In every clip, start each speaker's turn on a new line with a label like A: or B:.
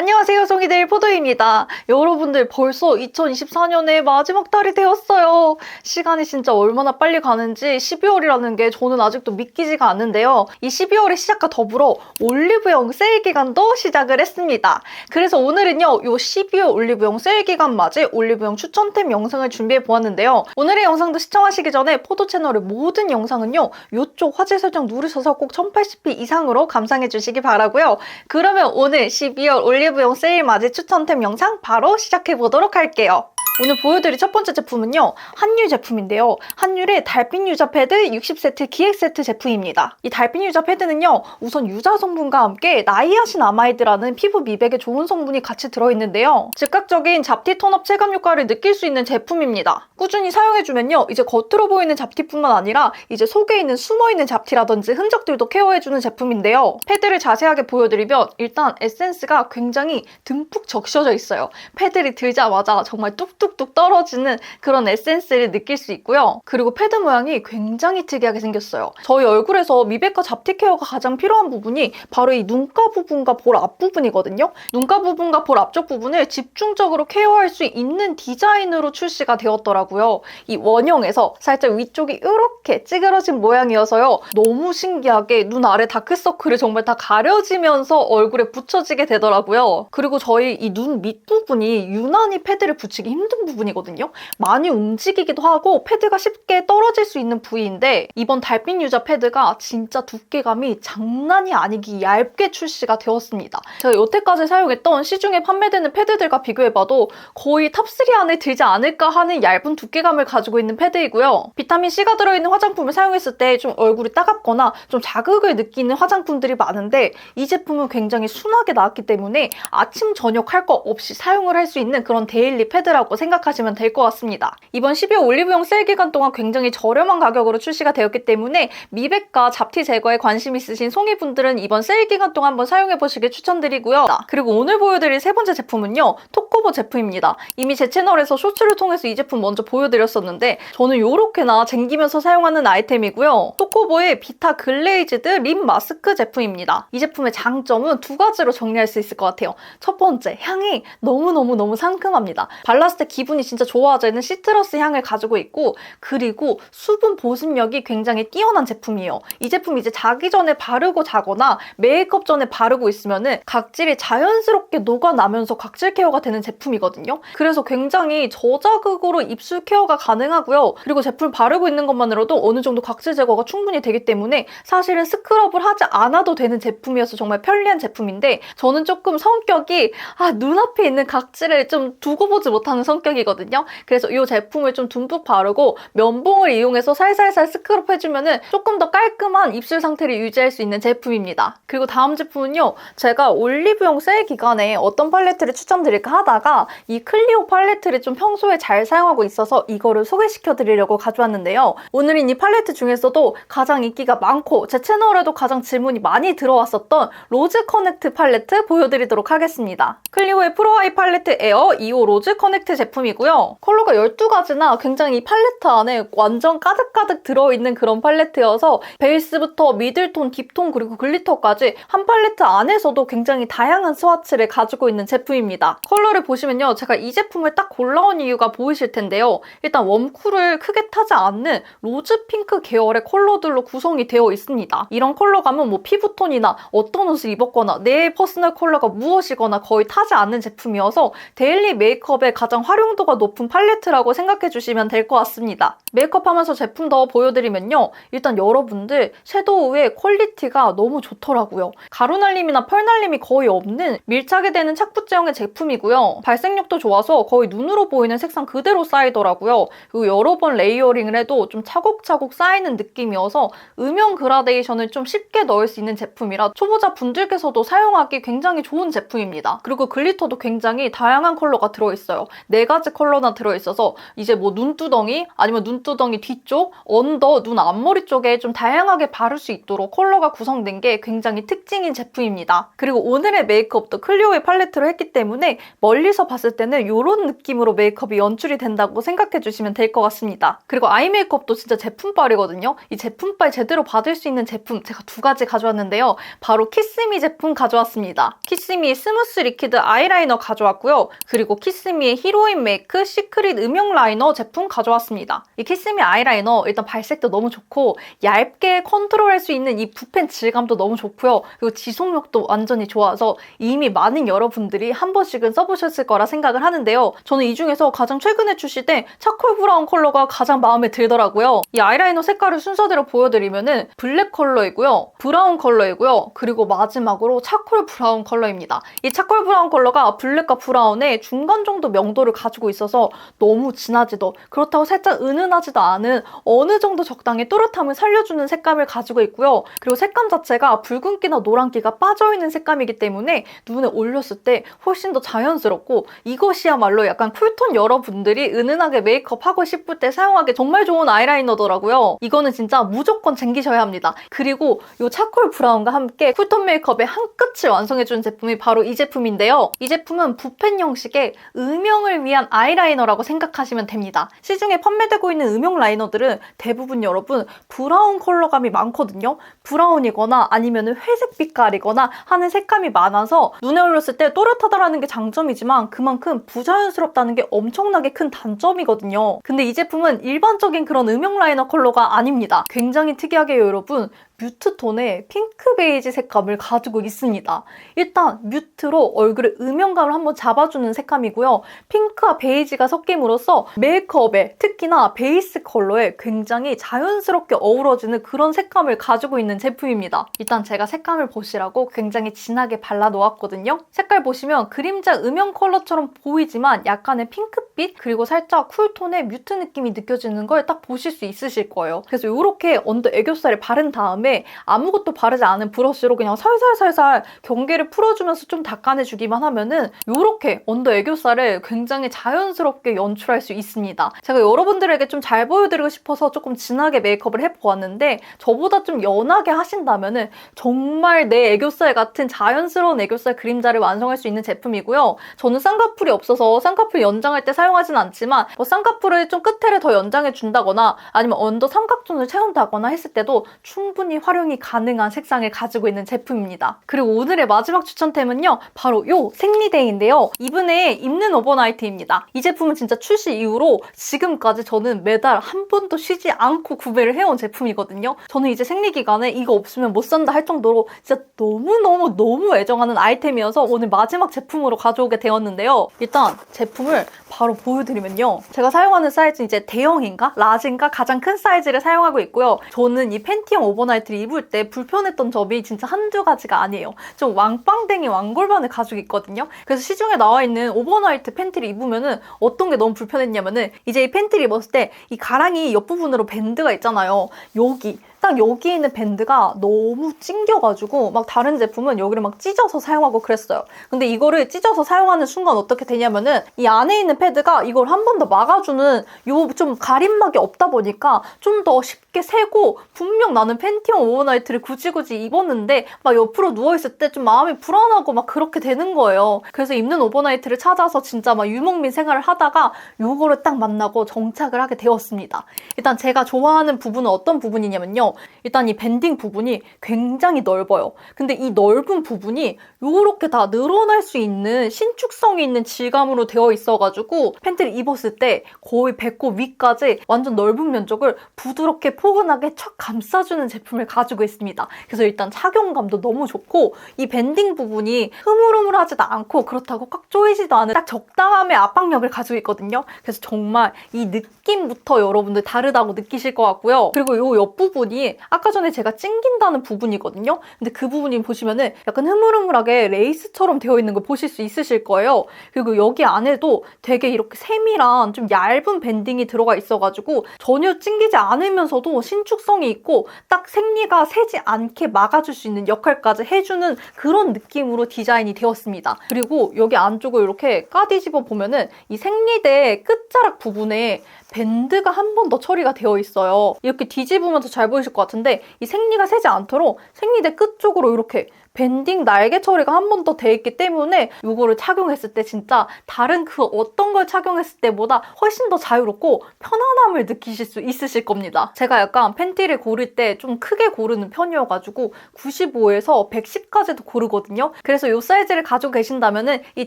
A: 안녕하세요, 송이들 포도입니다. 여러분들 벌써 2024년의 마지막 달이 되었어요. 시간이 진짜 얼마나 빨리 가는지 12월이라는 게 저는 아직도 믿기지가 않는데요. 이 12월의 시작과 더불어 올리브영 세일 기간도 시작을 했습니다. 그래서 오늘은요, 요 12월 올리브영 세일 기간 맞이 올리브영 추천템 영상을 준비해 보았는데요. 오늘의 영상도 시청하시기 전에 포도 채널의 모든 영상은요, 요쪽 화질 설정 누르셔서 꼭 1080p 이상으로 감상해 주시기 바라고요. 그러면 오늘 12월 올리브 영 세일 맞이 추천템 영상 바로 시작해 보도록 할게요. 오늘 보여드릴 첫 번째 제품은요. 한율 제품인데요. 한율의 달빛 유자 패드 60세트 기획 세트 제품입니다. 이 달빛 유자 패드는요. 우선 유자 성분과 함께 나이아신 아마이드라는 피부 미백에 좋은 성분이 같이 들어있는데요. 즉각적인 잡티 톤업 체감 효과를 느낄 수 있는 제품입니다. 꾸준히 사용해주면요. 이제 겉으로 보이는 잡티뿐만 아니라 이제 속에 있는 숨어있는 잡티라든지 흔적들도 케어해주는 제품인데요. 패드를 자세하게 보여드리면 일단 에센스가 굉장히 듬뿍 적셔져 있어요. 패드를 들자마자 정말 뚝뚝 뚝 떨어지는 그런 에센스를 느낄 수 있고요. 그리고 패드 모양이 굉장히 특이하게 생겼어요. 저희 얼굴에서 미백과 잡티 케어가 가장 필요한 부분이 바로 이 눈가 부분과 볼 앞부분이거든요. 눈가 부분과 볼 앞쪽 부분을 집중적으로 케어할 수 있는 디자인으로 출시가 되었더라고요. 이 원형에서 살짝 위쪽이 이렇게 찌그러진 모양이어서요. 너무 신기하게 눈 아래 다크서클이 정말 다 가려지면서 얼굴에 붙여지게 되더라고요. 그리고 저희 이 눈 밑부분이 유난히 패드를 붙이기 힘든 부분이거든요. 많이 움직이기도 하고 패드가 쉽게 떨어질 수 있는 부위인데 이번 달빛 유자 패드가 진짜 두께감이 장난이 아니기 얇게 출시가 되었습니다. 제가 여태까지 사용했던 시중에 판매되는 패드들과 비교해봐도 거의 탑3 안에 들지 않을까 하는 얇은 두께감을 가지고 있는 패드이고요. 비타민C가 들어있는 화장품을 사용했을 때 좀 얼굴이 따갑거나 좀 자극을 느끼는 화장품들이 많은데 이 제품은 굉장히 순하게 나왔기 때문에 아침, 저녁 할 거 없이 사용을 할 수 있는 그런 데일리 패드라고 생각하시면 될 것 같습니다. 이번 12월 올리브영 세일 기간 동안 굉장히 저렴한 가격으로 출시가 되었기 때문에 미백과 잡티 제거에 관심 있으신 송이분들은 이번 세일 기간 동안 한번 사용해 보시길 추천드리고요. 그리고 오늘 보여드릴 세 번째 제품은요. 톡코버 제품입니다. 이미 제 채널에서 쇼츠를 통해서 이 제품 먼저 보여드렸었는데 저는 이렇게나 쟁기면서 사용하는 아이템이고요. 톡코버의 비타 글레이즈드 립 마스크 제품입니다. 이 제품의 장점은 두 가지로 정리할 수 있을 것 같아요. 첫 번째, 향이 너무너무너무 상큼합니다. 발랐을 때 기분이 진짜 좋아지는 시트러스 향을 가지고 있고 그리고 수분 보습력이 굉장히 뛰어난 제품이에요. 이 제품 이제 자기 전에 바르고 자거나 메이크업 전에 바르고 있으면은 각질이 자연스럽게 녹아나면서 각질 케어가 되는 제품이거든요. 그래서 굉장히 저자극으로 입술 케어가 가능하고요. 그리고 제품 바르고 있는 것만으로도 어느 정도 각질 제거가 충분히 되기 때문에 사실은 스크럽을 하지 않아도 되는 제품이어서 정말 편리한 제품인데 저는 조금 성격이 아, 눈앞에 있는 각질을 좀 두고 보지 못하는 성격 이거든요. 그래서 이 제품을 좀 듬뿍 바르고 면봉을 이용해서 살살살 스크럽 해주면은 조금 더 깔끔한 입술 상태를 유지할 수 있는 제품입니다. 그리고 다음 제품은요. 제가 올리브영 세일 기간에 어떤 팔레트를 추천드릴까 하다가 이 클리오 팔레트를 좀 평소에 잘 사용하고 있어서 이거를 소개시켜 드리려고 가져왔는데요. 오늘은 이 팔레트 중에서도 가장 인기가 많고 제 채널에도 가장 질문이 많이 들어왔었던 로즈 커넥트 팔레트 보여드리도록 하겠습니다. 클리오의 프로아이 팔레트 에어 2호 로즈 커넥트 제품 이고요. 컬러가 12가지나 굉장히 이 팔레트 안에 완전 가득가득 들어있는 그런 팔레트여서 베이스부터 미들톤, 딥톤 그리고 글리터까지 한 팔레트 안에서도 굉장히 다양한 스와츠를 가지고 있는 제품입니다. 컬러를 보시면요. 제가 이 제품을 딱 골라온 이유가 보이실 텐데요. 일단 웜쿨을 크게 타지 않는 로즈 핑크 계열의 컬러들로 구성이 되어 있습니다. 이런 컬러감은 뭐 피부톤이나 어떤 옷을 입었거나 내 퍼스널 컬러가 무엇이거나 거의 타지 않는 제품이어서 데일리 메이크업에 가장 활용 도가 높은 팔레트라고 생각해 주시면 될 것 같습니다. 메이크업 하면서 제품 더 보여드리면요. 일단 여러분들 섀도우의 퀄리티가 너무 좋더라고요. 가루날림이나 펄날림이 거의 없는 밀착이 되는 착붙제형의 제품이고요. 발색력도 좋아서 거의 눈으로 보이는 색상 그대로 쌓이더라고요. 그리고 여러 번 레이어링을 해도 좀 차곡차곡 쌓이는 느낌이어서 음영 그라데이션을 좀 쉽게 넣을 수 있는 제품이라 초보자 분들께서도 사용하기 굉장히 좋은 제품입니다. 그리고 글리터도 굉장히 다양한 컬러가 들어있어요. 네가 지 컬러나 들어있어서 이제 뭐 눈두덩이 아니면 눈두덩이 뒤쪽, 언더, 눈 앞머리 쪽에 좀 다양하게 바를 수 있도록 컬러가 구성된 게 굉장히 특징인 제품입니다. 그리고 오늘의 메이크업도 클리오의 팔레트로 했기 때문에 멀리 멀리서 봤을 때는 이런 느낌으로 메이크업이 연출이 된다고 생각해 주시면 될 것 같습니다. 그리고 아이 메이크업도 진짜 제품빨이거든요. 이 제품빨 제대로 받을 수 있는 제품 제가 두 가지 가져왔는데요. 바로 키스미 제품 가져왔습니다. 키스미 스무스 리퀴드 아이라이너 가져왔고요. 그리고 키스미의 히로인 메이크 시크릿 음영 라이너 제품 가져왔습니다. 이 키스미 아이라이너 일단 발색도 너무 좋고 얇게 컨트롤할 수 있는 이 붓펜 질감도 너무 좋고요. 그리고 지속력도 완전히 좋아서 이미 많은 여러분들이 한 번씩은 써보셨을 거라 생각을 하는데요. 저는 이 중에서 가장 최근에 출시된 차콜 브라운 컬러가 가장 마음에 들더라고요. 이 아이라이너 색깔을 순서대로 보여드리면은 블랙 컬러이고요. 브라운 컬러이고요. 그리고 마지막으로 차콜 브라운 컬러입니다. 이 차콜 브라운 컬러가 블랙과 브라운의 중간 정도 명도를 가지고 있어서 너무 진하지도 그렇다고 살짝 은은하지도 않은 어느 정도 적당히 또렷함을 살려주는 색감을 가지고 있고요. 그리고 색감 자체가 붉은기나 노란기가 빠져있는 색감이기 때문에 눈에 올렸을 때 훨씬 더 자연스럽고 이것이야말로 약간 쿨톤 여러분들이 은은하게 메이크업 하고 싶을 때 사용하기 정말 좋은 아이라이너더라고요. 이거는 진짜 무조건 챙기셔야 합니다. 그리고 이 차콜 브라운과 함께 쿨톤 메이크업의 한 끝을 완성해주는 제품이 바로 이 제품인데요. 이 제품은 붓펜 형식의 음영을 위한 아이라이너라고 생각하시면 됩니다. 시중에 판매되고 있는 음영 라이너들은 대부분 여러분 브라운 컬러감이 많거든요. 브라운이거나 아니면 회색 빛깔이거나 하는 색감이 많아서 눈에 올렸을 때 또렷하다라는 게 장점이지만 그만큼 부자연스럽다는 게 엄청나게 큰 단점이거든요. 근데 이 제품은 일반적인 그런 음영 라이너 컬러가 아닙니다. 굉장히 특이하게 여러분 뮤트 톤의 핑크 베이지 색감을 가지고 있습니다. 일단 뮤트로 얼굴의 음영감을 한번 잡아주는 색감이고요. 핑크와 베이지가 섞임으로써 메이크업에 특히나 베이스 컬러에 굉장히 자연스럽게 어우러지는 그런 색감을 가지고 있는 제품입니다. 일단 제가 색감을 보시라고 굉장히 진하게 발라놓았거든요. 색깔 보시면 그림자 음영 컬러처럼 보이지만 약간의 핑크빛 그리고 살짝 쿨톤의 뮤트 느낌이 느껴지는 걸 딱 보실 수 있으실 거예요. 그래서 이렇게 언더 애교살을 바른 다음에 아무것도 바르지 않은 브러쉬로 그냥 살살살살 경계를 풀어주면서 좀 닦아내주기만 하면은 이렇게 언더 애교살을 굉장히 자연스럽게 연출할 수 있습니다. 제가 여러분들에게 좀 잘 보여드리고 싶어서 조금 진하게 메이크업을 해보았는데 저보다 좀 연하게 하신다면은 정말 내 애교살 같은 자연스러운 애교살 그림자를 완성할 수 있는 제품이고요. 저는 쌍꺼풀이 없어서 쌍꺼풀 연장할 때 사용하진 않지만 뭐 쌍꺼풀을 좀 끝에를 더 연장해 준다거나 아니면 언더 삼각존을 채운다거나 했을 때도 충분히 활용이 가능한 색상을 가지고 있는 제품입니다. 그리고 오늘의 마지막 추천템은요. 바로 요 생리대인데요. 이분의 입는 오버나이트입니다. 이 제품은 진짜 출시 이후로 지금까지 저는 매달 한 번도 쉬지 않고 구매를 해온 제품이거든요. 저는 이제 생리 기간에 이거 없으면 못 산다 할 정도로 진짜 너무너무 너무 애정하는 아이템이어서 오늘 마지막 제품으로 가져오게 되었는데요. 일단 제품을 바로 보여드리면요. 제가 사용하는 사이즈는 이제 대형인가 라지인가 가장 큰 사이즈를 사용하고 있고요. 저는 이 팬티형 오버나이트 를 입을 때 불편했던 점이 진짜 한두 가지가 아니에요. 좀 왕빵댕이 왕골반을 가지고 있거든요. 그래서 시중에 나와 있는 오버나이트 팬티를 입으면은 어떤 게 너무 불편했냐면은 이제 이 팬티를 입었을 때 이 가랑이 옆부분으로 밴드가 있잖아요. 여기 딱 여기 있는 밴드가 너무 찡겨가지고 막 다른 제품은 여기를 막 찢어서 사용하고 그랬어요. 근데 이거를 찢어서 사용하는 순간 어떻게 되냐면은 이 안에 있는 패드가 이걸 한 번 더 막아주는 요 좀 가림막이 없다 보니까 좀 더 쉽게 세고 분명 나는 팬티형 오버나이트를 굳이 굳이 입었는데 막 옆으로 누워있을 때 좀 마음이 불안하고 막 그렇게 되는 거예요. 그래서 입는 오버나이트를 찾아서 진짜 막 유목민 생활을 하다가 요거를 딱 만나고 정착을 하게 되었습니다. 일단 제가 좋아하는 부분은 어떤 부분이냐면요. 일단 이 밴딩 부분이 굉장히 넓어요. 근데 이 넓은 부분이 요렇게 다 늘어날 수 있는 신축성이 있는 질감으로 되어 있어가지고 팬티를 입었을 때 거의 배꼽 위까지 완전 넓은 면적을 부드럽게 포근하게 척 감싸주는 제품을 가지고 있습니다. 그래서 일단 착용감도 너무 좋고 이 밴딩 부분이 흐물흐물하지도 않고 그렇다고 꽉 조이지도 않은 딱 적당함의 압박력을 가지고 있거든요. 그래서 정말 이 느낌부터 여러분들 다르다고 느끼실 것 같고요. 그리고 요 옆부분이 아까 전에 제가 찡긴다는 부분이거든요. 근데 그 부분이 보시면은 약간 흐물흐물하게 레이스처럼 되어 있는 걸 보실 수 있으실 거예요. 그리고 여기 안에도 되게 이렇게 세밀한 좀 얇은 밴딩이 들어가 있어가지고 전혀 찡기지 않으면서도 신축성이 있고 딱 생리가 새지 않게 막아줄 수 있는 역할까지 해주는 그런 느낌으로 디자인이 되었습니다. 그리고 여기 안쪽을 이렇게 까뒤집어 보면은 이 생리대 끝자락 부분에 밴드가 한 번 더 처리가 되어 있어요. 이렇게 뒤집으면 더 잘 보이실 것 같은데 이 생리가 새지 않도록 생리대 끝 쪽으로 이렇게 밴딩 날개 처리가 한 번 더 돼 있기 때문에 이거를 착용했을 때 진짜 다른 그 어떤 걸 착용했을 때보다 훨씬 더 자유롭고 편안함을 느끼실 수 있으실 겁니다. 제가 약간 팬티를 고를 때 좀 크게 고르는 편이어가지고 95에서 110까지도 고르거든요. 그래서 이 사이즈를 가지고 계신다면은 이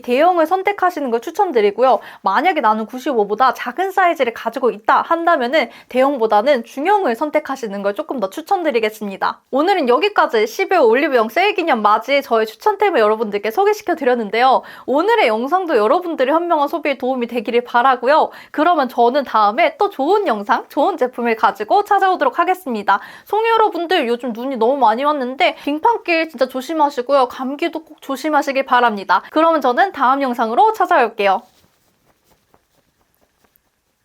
A: 대형을 선택하시는 걸 추천드리고요. 만약에 나는 95보다 작은 사이즈를 가지고 있다 한다면 은 대형보다는 중형을 선택하시는 걸 조금 더 추천드리겠습니다. 오늘은 여기까지 12월 올리브영 세일 기념 맞이 저의 추천템을 여러분들께 소개시켜 드렸는데요. 오늘의 영상도 여러분들의 현명한 소비에 도움이 되기를 바라고요. 그러면 저는 다음에 또 좋은 영상, 좋은 제품을 가지고 찾아오도록 하겠습니다. 송이 여러분들 요즘 눈이 너무 많이 왔는데 빙판길 진짜 조심하시고요. 감기도 꼭 조심하시길 바랍니다. 그러면 저는 다음 영상으로 찾아올게요.